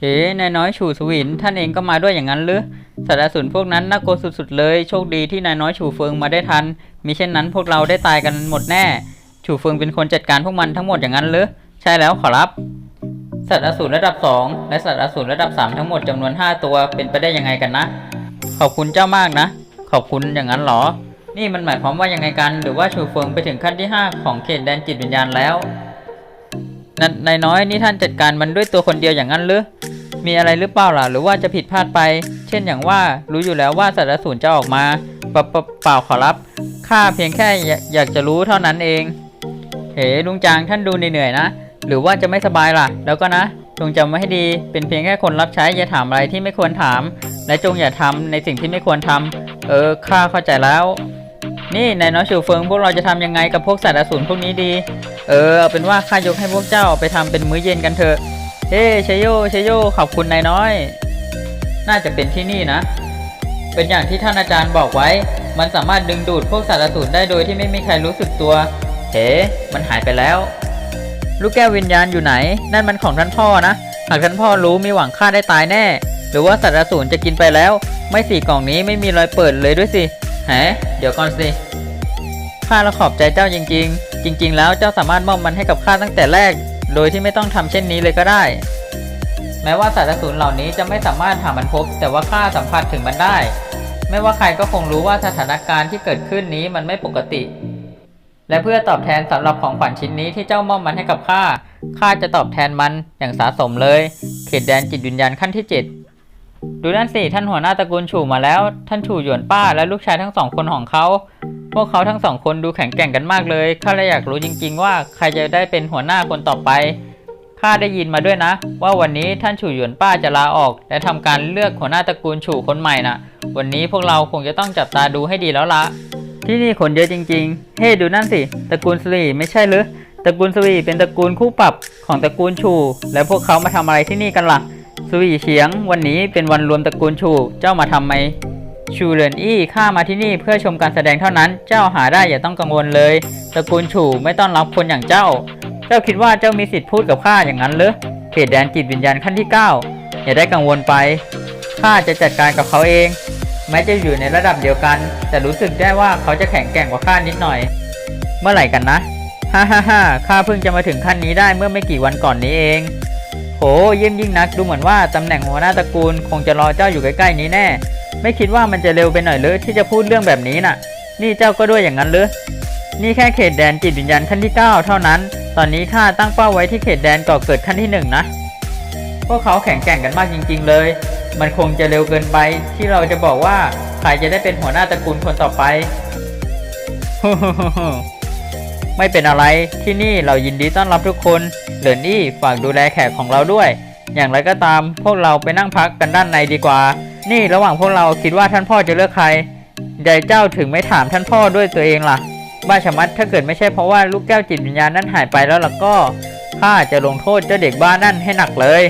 เอ๋นายน้อยฉูสวิน ท่านเองก็มาด้วยอย่างนั้นหรือสัตว์อสูรพวกนั้นน่ากลัวสุดๆเลย โชคดีที่นายน้อยฉูเฟิงมาได้ทัน มิเช่นนั้นพวกเราได้ตายกันหมดแน่ ฉูเฟิงเป็นคนจัดการพวกมันทั้งหมดอย่างนั้นหรือใช่แล้วขอรับ สัตว์อสูรระดับ 2 และสัตว์อสูรระดับ 3 ทั้งหมดจำนวน 5 ตัวเป็นไปได้ยังไงกันนะ ขอบคุณเจ้ามากนะ ขอบคุณอย่างนั้นเหรอ นี่มันหมายความว่ายังไงกัน หรือว่าฉูเฟิงไปถึงขั้นที่ 5 ของเขตแดนจิตวิญญาณแล้ว นนายน้อยนี่ท่านจัดการมันด้วยตัวคนเดียวอย่างนั้นหรือมีอะไรหรือเปล่าล่ะหรือว่าจะผิดพลาดไป เช่นอย่างว่ารู้อยู่แล้วว่าสัตว์สูรจะออกมาเปล่าเปปล่าขอรับข้าเพียงแค่อยากจะรู้เท่านั้นเอง เฮ้ลุงจางท่านดูเหนื่อยนะ หรือว่าจะไม่สบายล่ะ แล้วก็นะจงจำไว้ให้ดี เป็นเพียงแค่คนรับใช้อย่าถามอะไรที่ไม่ควรถาม และจงอย่าทำในสิ่งที่ไม่ควรทำเออข้าเข้าใจแล้ว นี่นายน้อยชูเฟิงพวกเราจะทำยังไงกับพวกสัตว์อสูรพวกนี้ดี เออเอาเป็นว่าข้ายกให้พวกเจ้าไปทำเป็นมื้อเย็นกันเถอะเฮ้ชโยชโยขอบคุณนายน้อย น่าจะเป็นที่นี่นะ เป็นอย่างที่ท่านอาจารย์บอกไว้ มันสามารถดึงดูดพวกสัตว์อสูรได้โดยที่ไม่มีใครรู้สึกตัวเฮ้มันหายไปแล้ว ลูกแก้ววิญญาณอยู่ไหน นั่นมันของท่านพ่อนะหากท่านพ่อรู้มีหวังฆ่าได้ตายแน่ หรือว่าสัตว์อสูรจะกินไปแล้ว ไม่สี่กล่องนี้ไม่มีรอยเปิดเลยด้วยสิแหมเดี๋ยวก่อนสิข้าละขอบใจเจ้าจริง ๆ จริงๆ แล้วเจ้าสามารถมอบมันให้กับข้าตั้งแต่แรก โดยที่ไม่ต้องทำเช่นนี้เลยก็ได้ แม้ว่าสัตว์อสูรเหล่านี้จะไม่สามารถหามันพบ แต่ว่าข้าสัมผัสถึงมันได้ ไม่ว่าใครก็คงรู้ว่าสถานการณ์ที่เกิดขึ้นนี้มันไม่ปกติ และเพื่อตอบแทนสำหรับของขวัญชิ้นนี้ที่เจ้ามอบมันให้กับข้าข้าจะตอบแทนมันอย่างสาสมเลย เขตแดนจิตวิญญาณขั้นที่เจ็ดดูนั่นสิท่านหัวหน้าตระกูลฉู่มาแล้ว ท่านฉู่หยวนป้าและลูกชายทั้งสองคนของเขา พวกเขาทั้งสองคนดูแข็งแกร่งกันมากเลย ข้าเลยอยากรู้จริงๆว่าใครจะได้เป็นหัวหน้าคนต่อไป ข้าได้ยินมาด้วยนะ ว่าวันนี้ท่านฉู่หยวนป้าจะลาออก และทำการเลือกหัวหน้าตระกูลฉู่คนใหม่น่ะวันนี้พวกเราคงจะต้องจับตาดูให้ดีแล้วละที่นี่คนเยอะจริง ๆ เฮ้ดูนั่นสิ ตระกูลสวีไม่ใช่หรือตระกูลสวีเป็นตระกูลคู่ปรับของตระกูลชู แล้วพวกเขามาทำอะไรที่นี่กันล่ะสวีเฉียง วันนี้เป็นวันรวมตระกูลชู เจ้ามาทำไหม ชูเหรินอี้ข้ามาที่นี่เพื่อชมการแสดงเท่านั้น เจ้าหาได้อย่าต้องกังวลเลยตระกูลชูไม่ต้อนรับคนอย่างเจ้า เจ้าคิดว่าเจ้ามีสิทธิ์พูดกับข้าอย่างนั้นหรือเขตแดนจิตวิญญาณขั้นที่ 9 อย่าได้กังวลไปข้าจะจัดการกับเขาเอง แม้จะอยู่ในระดับเดียวกัน แต่รู้สึกได้ว่าเขาจะแข็งแกร่งกว่าข้านิดหน่อย เมื่อไหร่กันนะฮ่าฮ่าฮ่าข้าเพิ่งจะมาถึงขั้นนี้ได้เมื่อไม่กี่วันก่อนนี้เองโหเยี่ยมยิ่งนักดูเหมือนว่าตำแหน่งหัวหน้าตระกูล คงจะรอเจ้าอยู่ใกล้ๆนี้แน่ ไม่คิดว่ามันจะเร็วไปหน่อยเลยที่จะพูดเรื่องแบบนี้น่ะ นี่เจ้าก็ด้วยอย่างนั้นหรือนี่แค่เขตแดนจิตวิญญาณขั้นที่ 9 เท่านั้น ตอนนี้ข้าตั้งเป้าไว้ที่เขตแดนก่อเกิดขั้นที่หนึ่งนะ พวกเขาแข็งแกร่งกันมากจริง ๆ เลย มันคงจะเร็วเกินไปที่เราจะบอกว่าใครจะได้เป็นหัวหน้าตระกูลคนต่อไป ไม่เป็นอะไร ที่นี่เรายินดีต้อนรับทุกคน เหลือนี่ฝากดูแลแขกของเราด้วย อย่างไรก็ตาม พวกเราไปนั่งพักกันด้านในดีกว่า นี่ระหว่างพวกเราคิดว่าท่านพ่อจะเลือกใครใหญ่เจ้าถึงไม่ถามท่านพ่อด้วยตัวเองล่ะ บ้าชะมัดถ้าเกิดไม่ใช่เพราะว่าลูกแก้วจิตวิญญาณนั้นหายไปแล้วล่ะก็ข้าจะลงโทษเจ้าเด็กบ้านั่นให้หนักเลย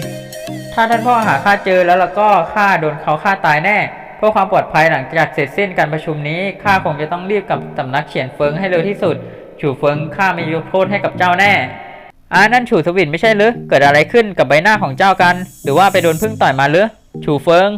ถ้าท่านพ่อหาข้าเจอแล้วล่ะก็ข้าโดนเขาฆ่าตายแน่เพื่อความปลอดภัยหลังจากเสร็จสิ้นการประชุมนี้ข้าคงจะต้องรีบกับสำนักเขียนเฟิงให้เร็วที่สุดฉูเฟิงข้าไม่ยกโทษให้กับเจ้าแน่อ่านั่นฉูสวินไม่ใช่หรือเกิดอะไรขึ้นกับใบหน้าของเจ้ากัน หรือว่าไปโดนพึ่งต่อยมาหรือฉูเฟิง